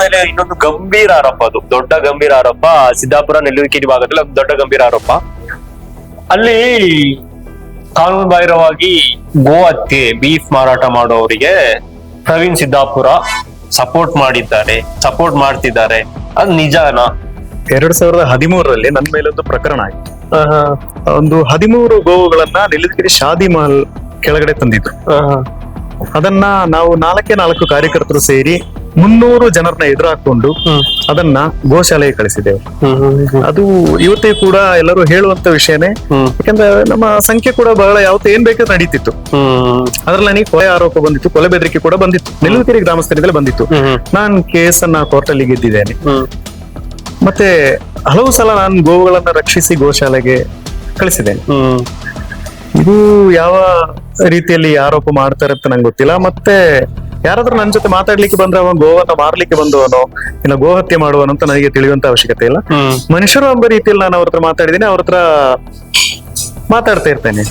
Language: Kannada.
ಮೇಲೆ ಇನ್ನೊಂದು ಗಂಭೀರ ಆರೋಪ ಅದು. ದೊಡ್ಡ ಗಂಭೀರ ಆರೋಪ ಸಿದ್ದಾಪುರ ನೆಲ್ಲೂರಿಕೆರೆ ಭಾಗದಲ್ಲಿ ಒಂದು ದೊಡ್ಡ ಗಂಭೀರ ಆರೋಪ. ಅಲ್ಲಿ ಕಾನೂನು ಬಾಹಿರವಾಗಿ ಗೋ ಹತ್ಯೆ ಬೀಫ್ ಮಾರಾಟ ಮಾಡೋರಿಗೆ ಪ್ರವೀಣ್ ಸಿದ್ದಾಪುರ ಸಪೋರ್ಟ್ ಮಾಡಿದ್ದಾರೆ. ಸಪೋರ್ಟ್ ಮಾಡ್ತಿದ್ದಾರೆ. ಅದು ನಿಜಾನ? ಎರಡ್ ಸಾವಿರದ ಹದಿಮೂರರಲ್ಲಿ ನನ್ನ ಮೇಲೊಂದು ಪ್ರಕರಣ ಆಯ್ತು. ಒಂದು ಹದಿಮೂರು ಗೋವುಗಳನ್ನ ನಿಲ್ಲಿದ್ಗಿರಿ ಶಾದಿ ಮಹಲ್ ಕೆಳಗಡೆ ತಂದಿದ್ರು. ಅದನ್ನ ನಾವು ನಾಲ್ಕೇ ನಾಲ್ಕು ಕಾರ್ಯಕರ್ತರು ಸೇರಿ ಮುನ್ನೂರು ಜನರನ್ನ ಎದುರಾಕೊಂಡು ಅದನ್ನ ಗೋಶಾಲೆಗೆ ಕಳಿಸಿದ್ದೇವೆ. ಅದು ಇವತ್ತೇ ಕೂಡ ಎಲ್ಲರೂ ಹೇಳುವಂತ ವಿಷಯನೇ. ಯಾಕಂದ್ರೆ ನಮ್ಮ ಸಂಖ್ಯೆ ಕೂಡ ಬಹಳ ಯಾವತ್ತೂ ಏನ್ ಬೇಕಾದ್ರೂ ನಡೀತಿತ್ತು. ಅದ್ರಲ್ಲಿ ನನಗೆ ಕೊಲೆ ಆರೋಪ ಬಂದಿತ್ತು ಕೊಲೆ ಬೆದರಿಕೆ ಕೂಡ ಬಂದಿತ್ತು. ನೆಲ್ಲುಕೆರೆ ಗ್ರಾಮಸ್ಥರಿಂದಲೇ ಬಂದಿತ್ತು. ನಾನ್ ನಾನು ಕೇಸನ್ನ ಕೋರ್ಟಲ್ಲಿ ಗೆದ್ದಿದ್ದೇನೆ. ಹ್ಮ್ ಮತ್ತೆ ಹಲವು ಸಲ ನಾನು ಗೋವುಗಳನ್ನ ರಕ್ಷಿಸಿ ಗೋಶಾಲೆಗೆ ಕಳಿಸಿದ್ದೇನೆ. ಇದು ಯಾವ ರೀತಿಯಲ್ಲಿ ಆರೋಪ ಮಾಡ್ತಾರೆ ಅಂತ ನಂಗೆ ಗೊತ್ತಿಲ್ಲ. ಮತ್ತೆ ಯಾರಾದ್ರೂ ನನ್ನ ಜೊತೆ ಮಾತಾಡ್ಲಿಕ್ಕೆ ಬಂದ್ರೆ ಅವನು ಗೋವನ್ನ ಮಾರ್ಲಿಕ್ಕೆ ಬಂದವನು ಇಲ್ಲ ಗೋಹತ್ಯೆ ಮಾಡುವನು ಅಂತ ನನಗೆ ತಿಳಿಯುವಂತ ಅವಶ್ಯಕತೆ ಇಲ್ಲ. ಮನುಷ್ಯರು ಎಂಬ ರೀತಿಯಲ್ಲಿ ನಾನು ಅವ್ರ ಹತ್ರ ಮಾತಾಡಿದ್ದೀನಿ ಅವ್ರ ಹತ್ರ ಮಾತಾಡ್ತಾ ಇರ್ತೇನೆ.